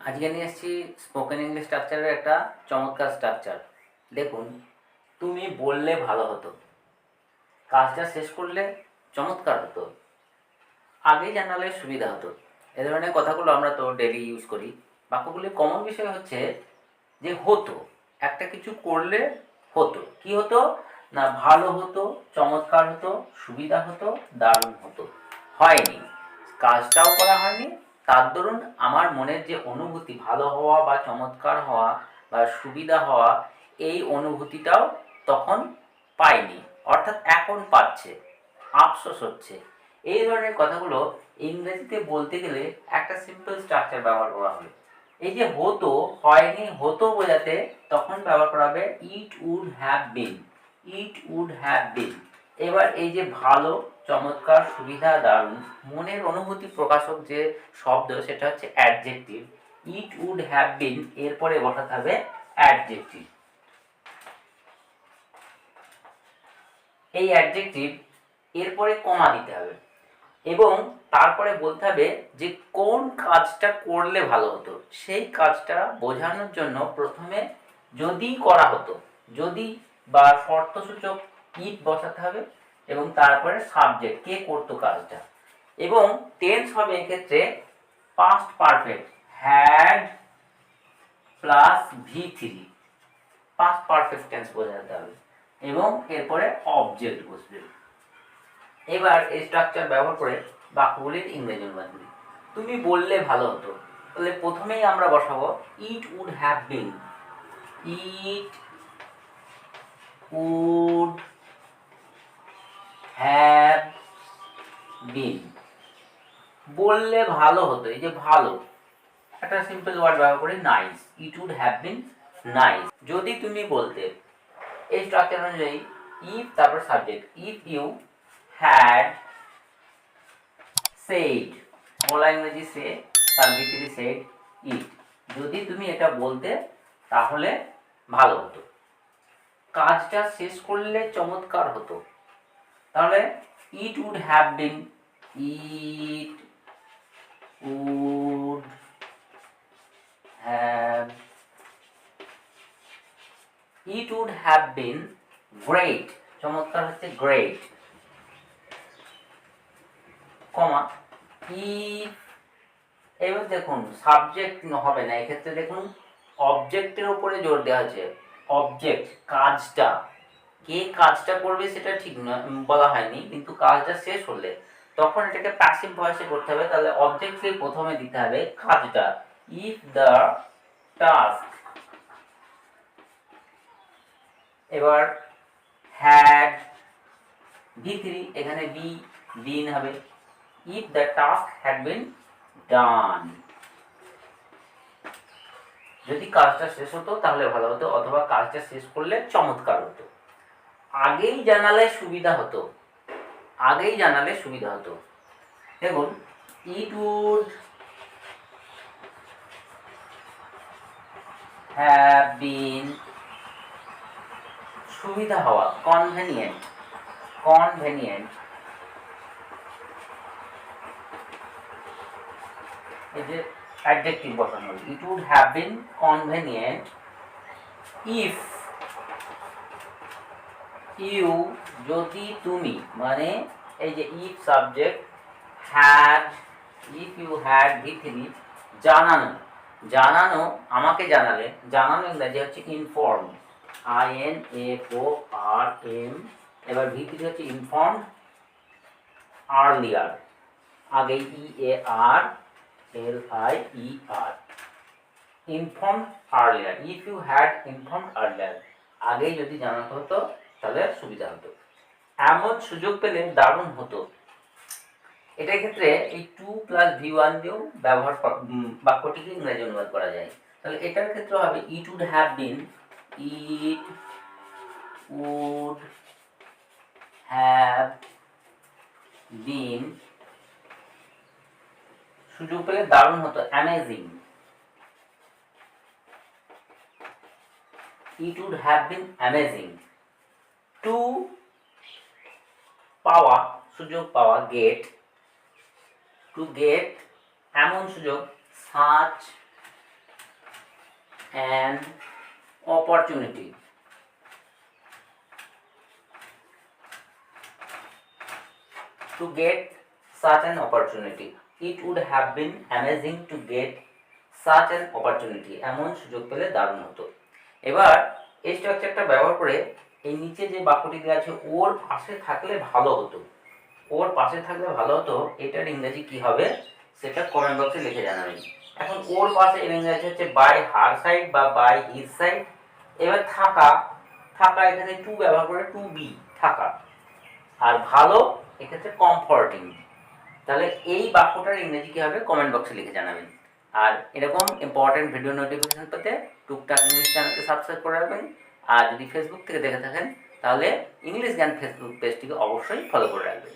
আজকে নিয়ে এসেছি স্পোকেন ইংলিশ স্ট্রাকচারের একটা চমৎকার স্ট্রাকচার দেখুন, তুমি বললে ভালো হতো। কাজটা শেষ করলে চমৎকার হতো। আগে জানালে সুবিধা হতো। এ ধরনের কথাগুলো আমরা তো ডেলি ইউজ করি। বাক্যগুলির কমন বিষয় হচ্ছে যে হতো। একটা কিছু করলে হতো। কি হতো? না, ভালো হতো, চমৎকার হতো, সুবিধা হতো, দারুণ হতো। হয়নি। কাজটাও করা হয়নি তার দরুন আমার মনের যে অনুভূতি ভালো হওয়া বা চমৎকার হওয়া বা সুবিধা হওয়া, এই অনুভূতিটাও তখন পাইনি। অর্থাৎ এখন পাচ্ছে, আফসোস হচ্ছে। এই ধরনের কথাগুলো ইংরেজিতে বলতে গেলে একটা সিম্পল স্ট্রাকচার ব্যবহার করা হবে। এই যে হতো, হয়নি, হতো বোঝাতে তখন ব্যবহার করা হবে it would have been it would have been এবার এই যে ভালো চমৎকার সুবিধা, দারুণ। মনের অনুভূতি প্রকাশক যে শব্দ, সেটা হচ্ছে adjective it would have been এরপরে বসাতে হবে অ্যাডজেক্টিভ এই অ্যাডজেক্টিভ এরপরে কমা দিতে হবে। এবং তারপরে বলতে হবে যে কোন কাজটা করলে ভালো হতো। সেই কাজটা বোঝানোর জন্য প্রথমে যদি করা হতো, যদি বা শর্তসূচক ইট বসাতে হবে এবং তারপরে সাবজেক্ট কে করতো কাজটা। এবং টেন্স হবে এক্ষেত্রে past perfect had plus V three past perfect tense বোঝাতে হবে। এবং এরপরে অবজেক্ট বসবে। এবার এই স্ট্রাকচার ব্যবহার করে বাক্যগুলির ইংরেজি অনুবাদগুলি তুমি বললে ভালো হতো। তাহলে প্রথমেই আমরা বসাবো it would have been it would been বললে ভালো হতো, এই যে ভালো, একটা সিম্পল ওয়ার্ড ব্যবহার করি nice it would have been nice যদি তুমি বলতে, এই স্ট্রাকচার অনুযায়ী ইফ তারপর subject if you had said Bangla ইংরেজি সে তার ভিতরে সেড ইট যদি তুমি এটা বলতে, তাহলে ভালো হতো। কাজটা শেষ করলে চমৎকার হতো। তাহলে it would have been it would have it would have been great চমৎকার হচ্ছে গ্রেট কমা ইফ এবার দেখুন সাবজেক্ট হবে না, এক্ষেত্রে দেখুন অবজেক্টের উপরে জোর দেওয়া আছে। অবজেক্ট কাজটা। কে কাজটা করবে সেটা ঠিক নয় বলা হয়নি, কিন্তু কাজটা শেষ হলে। তখন এটাকে প্যাসিভ ভয়েসে করতে হবে, তাহলে অবজেক্টকে প্রথমে দিতে হবে কাজটা। ইফ দ্য টাস্ক এবার হ্যাড ভি থ্রি এখানে বি বিন হবে। If the task had been done যদি কাজটা শেষ হতো, তাহলে ভালো হতো, অথবা কাজটা শেষ করলে চমৎকার হতো। আগেই জানালে সুবিধা হতো। আগেই জানালে সুবিধা হতো। দেখুন ইট উড হ্যাভ বিন সুবিধা হওয়া কনভেনিয়েন্ট কনভেনিয়েন্ট এই যে অ্যাডজেক্টিভ বসানো it would have been convenient if you যদি তুমি মানে এই যে if subject had if you had V three জানানো জানানো, আমাকে জানালে, জানানো ইংরাজি হচ্ছে inform I N F O R M এবার ভিত্তিটি হচ্ছে ইনফর্ম আর্লিয়ার আগে E A R L I E R inform earlier if you had inform earlier আগেই যদি জানাতে হতো, তাহলে সুবিধা হতো। এমন সুযোগ পেলে দারুণ হতো। এটার ক্ষেত্রে এই টু প্লাস ভি ওয়ান দিয়েও ব্যবহার বাক্যটিকে ইংরেজি অনুবাদ করা যায়। তাহলে এটার ক্ষেত্রে হবে it would have been it would have been সুযোগ পেলে দারুণ হতো amazing it would have been amazing to পাওয়া সুযোগ পাওয়া গেট টু গেট এমন সুযোগ search and opportunity to get search and opportunity it would have been amazing to get search and opportunity এমন সুযোগ পেলে দারুণ হতো। এবার এই স্ট্রাকচারটা ব্যবহার করে এই নিচে যে বাক্যটি দেওয়া আছে, ওর পাশে থাকলে ভালো হতো। ওর পাশে থাকলে ভালো হতো, এটার ইংরেজি কি হবে? সেটা কমেন্ট বক্সে লিখে জানাবেন। এখন ওর পাশে এর ইংরেজি হচ্ছে বাই হার সাইড বা বাই হিজ সাইড এবার থাকা থাকা এখানে টু ব্যবহার করে টু বি থাকা আর ভালো এক্ষেত্রে কমফর্টিং তাহলে এই বাক্যটার ইংরেজি কী হবে? কমেন্ট বক্সে লিখে জানাবেন। আর এরকম ইম্পর্টেন্ট ভিডিও নোটিফিকেশন পেতে টুকটাক ইংলিশ চ্যানেলকে সাবস্ক্রাইব করে রাখবেন। আর যদি ফেসবুক থেকে দেখে থাকেন, তাহলে ইংলিশ জ্ঞান ফেসবুক পেজটিকে অবশ্যই ফলো করে রাখবেন।